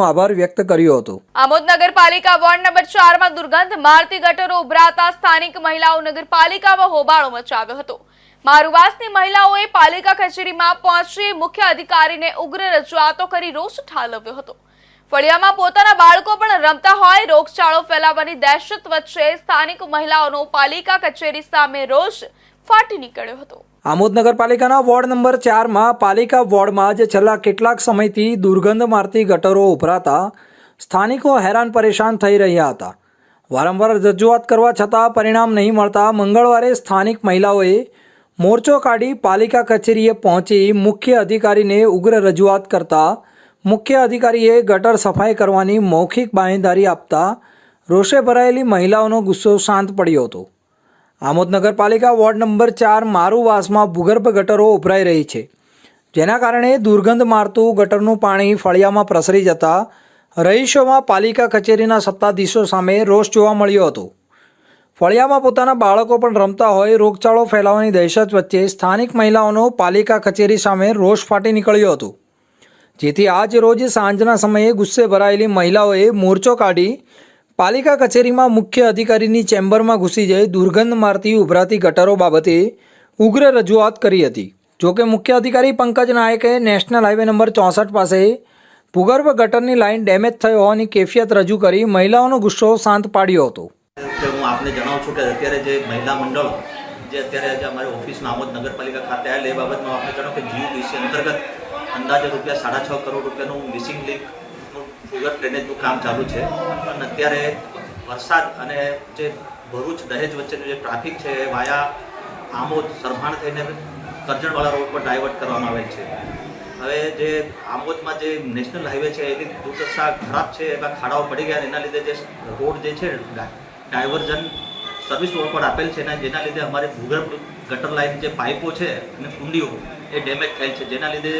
આભાર વ્યક્ત કર્યો હતો. આમોદ નગરપાલિકા વોર્ડ નંબર ચારમાં દુર્ગંધ મારતી ગટરો ઉભરાતા સ્થાનિક મહિલાઓ નગરપાલિકામાં હોબાળો મચાવ્યો હતો. મારુવાસની મહિલાઓએ પાલિકા કચેરીમાં પહોંચી મુખ્ય અધિકારીને ઉગ્ર રજૂઆતો કરી રોષ ઠાલવ્યો હતો. ફળિયામાં પોતાના બાળકો પણ રમતા હોય રોગચાળો ફેલાવવાની દહેશત વચ્ચે સ્થાનિક મહિલાઓનો પાલિકા કચેરી સામે રોષ ફાટી નીકળ્યો હતો. આમોદ નગરપાલિકાના વોર્ડ નંબર ચારમાં પાલિકા વોર્ડમાં જ છેલ્લા કેટલાક સમયથી દુર્ગંધ મારતી ગટરો ઉભરાતા સ્થાનિકો હેરાન પરેશાન થઈ રહ્યા હતા. વારંવાર રજૂઆત કરવા છતાં પરિણામ નહીં મળતા મંગળવારે સ્થાનિક મહિલાઓએ મોરચો કાઢી પાલિકા કચેરીએ પહોંચી મુખ્ય અધિકારીને ઉગ્ર રજૂઆત કરતા મુખ્ય અધિકારીએ ગટર સફાઈ કરવાની મૌખિક બાંહેધારી આપતા રોષે ભરાયેલી મહિલાઓનો ગુસ્સો શાંત પડ્યો હતો. આમોદ નગરપાલિકા વોર્ડ નંબર ચાર મારુવાસમાં ભૂગર્ભ ગટરો ઉભરાઈ રહી છે. જેના કારણે દુર્ગંધ મારતું ગટરનું પાણી ફળિયામાં પ્રસરી જતા રહીશોમાં પાલિકા કચેરીના સત્તાધીશો સામે રોષ જોવા મળ્યો હતો. ફળિયામાં પોતાના બાળકો પણ રમતા હોય રોગચાળો ફેલાવાની દહેશત વચ્ચે સ્થાનિક મહિલાઓનો પાલિકા કચેરી સામે રોષ ફાટી નીકળ્યો હતો. જેથી આજ રોજ સાંજના સમયે ગુસ્સે ભરાયેલી મહિલાઓએ મોરચો કાઢી પાલિકા કચેરીમાં મુખ્ય અધિકારીની ચેમ્બરમાં ઘૂસી જઈ દુર્ગંધ મારતી ઉભરાતી ગટરો બાબતે ઉગ્ર રજૂઆત કરી હતી. જોકે મુખ્ય અધિકારી પંકજ નાયકે નેશનલ હાઈવે નંબર ચોસઠ પાસે ભૂગર્ભ ગટરની લાઇન ડેમેજ થઈ હોવાની કેફિયત રજૂ કરી મહિલાઓનો ગુસ્સો શાંત પાડ્યો હતો. હું આપને જણાવું છું કે અત્યારે જે મહિલા મંડળ, જે અત્યારે આજે અમારી ઓફિસમાં આમોદ નગરપાલિકા ખાતે આવેલ, એ બાબતમાં આપને જણાવું કે જીયુડીસી અંતર્ગત અંદાજે રૂપિયા સાડા છ કરોડ રૂપિયાનું મિસિંગ લિંકનું સુગર ડ્રેનેજનું કામ ચાલુ છે અને અત્યારે વરસાદ અને જે ભરૂચ દહેજ વચ્ચેનું જે ટ્રાફિક છે, એ વાયા આમોદ સરભાણ થઈને કરજણવાળા રોડ પર ડાયવર્ટ કરવામાં આવે છે. હવે જે આમોદમાં જે નેશનલ હાઈવે છે, એની દુર્દશા ખરાબ છે, એમાં ખાડાઓ પડી ગયા એના લીધે જે રોડ જે છે ડાયવર્ઝન સર્વિસ રોડ પર આપેલ છે અને જેના લીધે અમારે ભૂગર્ભ ગટર લાઇન જે પાઇપો છે અને કુંડીઓ, એ ડેમેજ થયેલ છે. જેના લીધે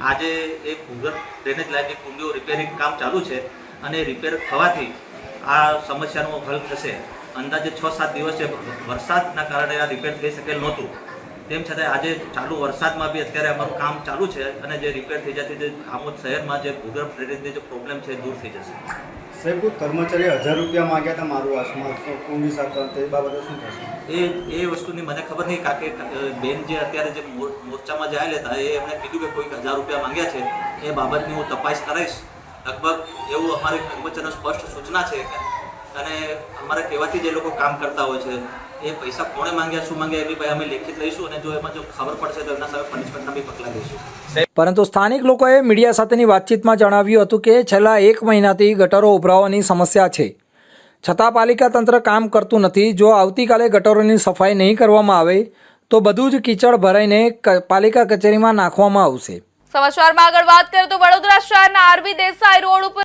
આજે એ ભૂગર્ભ ડ્રેનેજ લાઇનની કુંડીઓ રિપેરિંગ કામ ચાલુ છે અને રિપેર થવાથી આ સમસ્યાનો હલ થશે. અંદાજે છ સાત દિવસે વરસાદના કારણે આ રિપેર થઈ શકેલ નહોતું. તેમ છતાં આજે ચાલુ વરસાદમાં બી અત્યારે અમારું કામ ચાલુ છે અને જે રિપેર થઈ જતી જે આમોદ શહેરમાં જે ભૂગર્ભ ડ્રેનેજની જે પ્રોબ્લેમ છે દૂર થઈ જશે. સાહેબ કર્મચારી હજાર રૂપિયા માંગ્યા હતા મારું તો કુંડી સાથે તે બાબતે શું થશે એ એ વસ્તુની મને ખબર નહીં, કારણ કે બેન જે અત્યારે જે મોર- મોરચામાં જાયેલા હતા એ એમણે કીધું કે કોઈક હજાર રૂપિયા માંગ્યા છે. એ બાબતની હું તપાસ કરાવીશ લગભગ એવું અમારી કર્મચારીનો સ્પષ્ટ સૂચના છે અને અમારે કહેવાથી જે લોકો કામ કરતા હોય છે. એ પૈસા કોણે માંગ્યા શું માંગ્યા એની ભાઈ અમે લેખિત લઈશું અને જો એમાં જો ખબર પડશે તો એમના સામે પનિશમેન્ટના બી પગલાં લઈશું. પરંતુ સ્થાનિક લોકોએ મીડિયા સાથેની વાતચીતમાં જણાવ્યું હતું કે છેલ્લા એક મહિનાથી ગટરો ઉભરાવાની સમસ્યા છે. છતાં પાલિકા તંત્ર કામ કરતું નથી. જો આવતીકાલે ગટરોની સફાઈ નહીં કરવામાં આવે તો બધું જ કીચડ ભરાઈને પાલિકા કચેરીમાં નાખવામાં આવશે. સમાચારમાં આગળ વાત કરીએ તો વડોદરા શહેરના આરબી દેસાઈ રોડ ઉપર